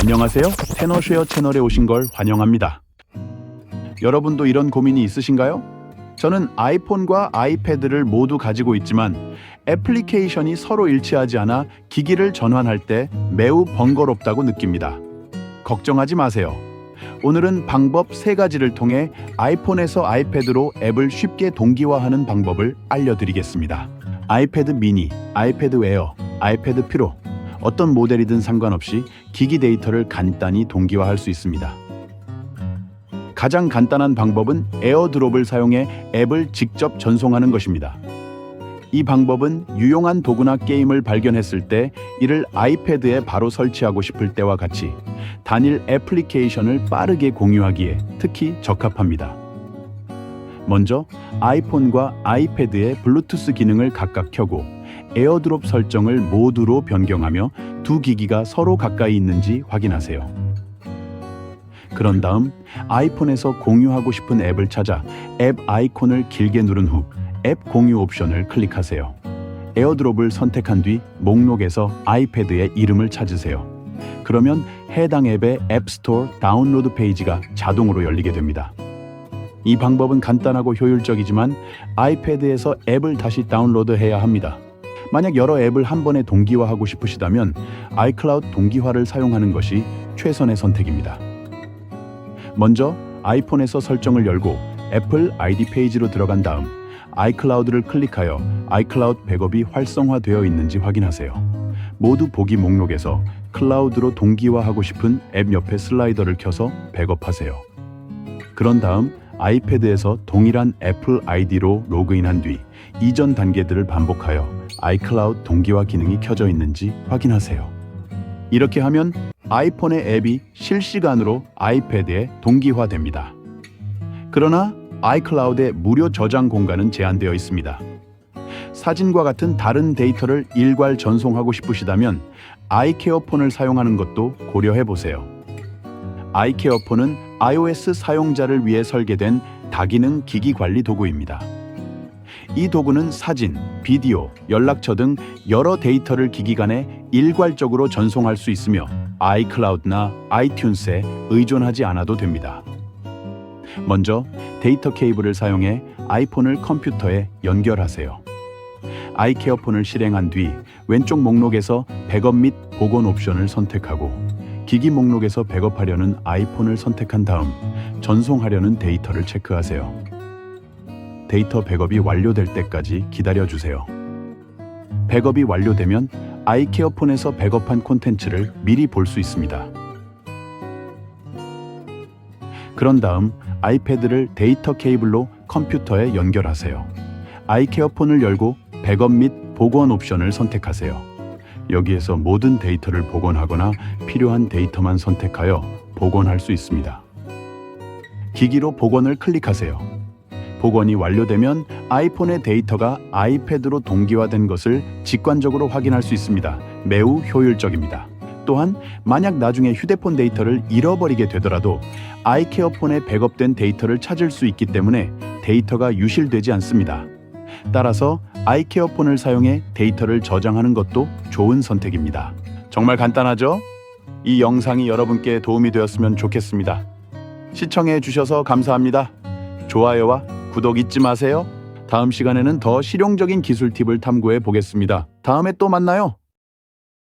안녕하세요. 테너쉐어 채널에 오신 걸 환영합니다. 여러분도 이런 고민이 있으신가요? 저는 아이폰과 아이패드를 모두 가지고 있지만 애플리케이션이 서로 일치하지 않아 기기를 전환할 때 매우 번거롭다고 느낍니다. 걱정하지 마세요. 오늘은 방법 세 가지를 통해 아이폰에서 아이패드로 앱을 쉽게 동기화하는 방법을 알려드리겠습니다. 아이패드 미니, 아이패드 에어, 아이패드 프로 어떤 모델이든 상관없이 기기 데이터를 간단히 동기화할 수 있습니다. 가장 간단한 방법은 에어드롭을 사용해 앱을 직접 전송하는 것입니다. 이 방법은 유용한 도구나 게임을 발견했을 때 이를 아이패드에 바로 설치하고 싶을 때와 같이 단일 애플리케이션을 빠르게 공유하기에 특히 적합합니다. 먼저 아이폰과 아이패드의 블루투스 기능을 각각 켜고 에어드롭 설정을 모두로 변경하며 두 기기가 서로 가까이 있는지 확인하세요. 그런 다음 아이폰에서 공유하고 싶은 앱을 찾아 앱 아이콘을 길게 누른 후 앱 공유 옵션을 클릭하세요. 에어드롭을 선택한 뒤 목록에서 아이패드의 이름을 찾으세요. 그러면 해당 앱의 앱스토어 다운로드 페이지가 자동으로 열리게 됩니다. 이 방법은 간단하고 효율적이지만 아이패드에서 앱을 다시 다운로드해야 합니다. 만약 여러 앱을 한 번에 동기화하고 싶으시다면 아이클라우드 동기화를 사용하는 것이 최선의 선택입니다. 먼저 아이폰에서 설정을 열고 애플 아이디 페이지로 들어간 다음 아이클라우드를 클릭하여 아이클라우드 백업이 활성화되어 있는지 확인하세요. 모두 보기 목록에서 클라우드로 동기화하고 싶은 앱 옆에 슬라이더를 켜서 백업하세요. 그런 다음 아이패드에서 동일한 애플 아이디로 로그인한 뒤 이전 단계들을 반복하여 아이클라우드 동기화 기능이 켜져 있는지 확인하세요. 이렇게 하면 아이폰의 앱이 실시간으로 아이패드에 동기화됩니다. 그러나 아이클라우드의 무료 저장 공간은 제한되어 있습니다. 사진과 같은 다른 데이터를 일괄 전송하고 싶으시다면 아이케어 폰을 사용하는 것도 고려해 보세요. 아이케어 폰은 iOS 사용자를 위해 설계된 다기능 기기 관리 도구입니다. 이 도구는 사진, 비디오, 연락처 등 여러 데이터를 기기 간에 일괄적으로 전송할 수 있으며 아이클라우드나 아이튠스에 의존하지 않아도 됩니다. 먼저 데이터 케이블을 사용해 아이폰을 컴퓨터에 연결하세요. 아이케어 폰을 실행한 뒤 왼쪽 목록에서 백업 및 복원 옵션을 선택하고 기기 목록에서 백업하려는 아이폰을 선택한 다음 전송하려는 데이터를 체크하세요. 데이터 백업이 완료될 때까지 기다려 주세요. 백업이 완료되면 아이케어 폰에서 백업한 콘텐츠를 미리 볼 수 있습니다. 그런 다음 아이패드를 데이터 케이블로 컴퓨터에 연결하세요. 아이케어 폰을 열고 백업 및 복원 옵션을 선택하세요. 여기에서 모든 데이터를 복원하거나 필요한 데이터만 선택하여 복원할 수 있습니다. 기기로 복원을 클릭하세요. 복원이 완료되면 아이폰의 데이터가 아이패드로 동기화된 것을 직관적으로 확인할 수 있습니다. 매우 효율적입니다. 또한 만약 나중에 휴대폰 데이터를 잃어버리게 되더라도 아이케어 폰에 백업된 데이터를 찾을 수 있기 때문에 데이터가 유실되지 않습니다. 따라서 아이케어 폰을 사용해 데이터를 저장하는 것도 좋은 선택입니다. 정말 간단하죠? 이 영상이 여러분께 도움이 되었으면 좋겠습니다. 시청해 주셔서 감사합니다. 좋아요와 구독 잊지 마세요. 다음 시간에는 더 실용적인 기술 팁을 탐구해 보겠습니다. 다음에 또 만나요.